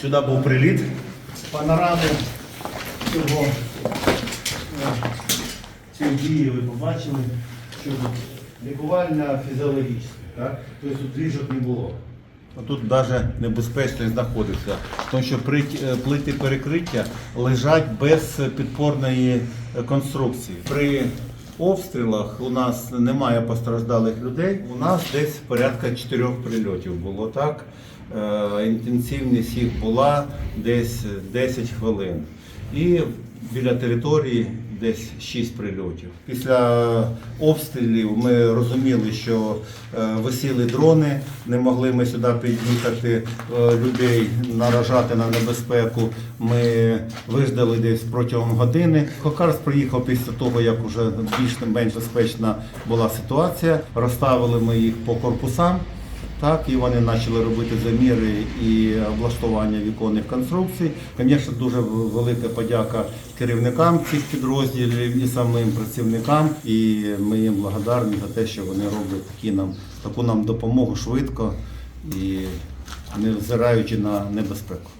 Сюди був приліт. Панорами цього е, цієї дії ви побачили, що тут лікувальна фізіологічна. Так? Тобто тут двіжок не було. Тут навіть небезпечно знаходитися, тому що е, плити перекриття лежать без підпорної е, конструкції. При обстрілах у нас немає постраждалих людей. У нас десь порядка чотирьох прильотів було так. Е, Інтенсивність їх була десь 10 хвилин. І біля території десь 6 прильотів. Після обстрілів ми розуміли, що е, висіли дрони, не могли ми сюди під'їхати е, людей, наражати на небезпеку. Ми виждали десь протягом години. Хокарс приїхав після того, як вже більш-менш безпечна була ситуація. Розставили ми їх по корпусам. Так, і вони почали робити заміри і облаштування віконних конструкцій. Звісно, дуже велика подяка керівникам цих підрозділів і самим працівникам. І ми їм благодарні за те, що вони роблять такі нам, таку нам допомогу швидко і не взираючи на небезпеку.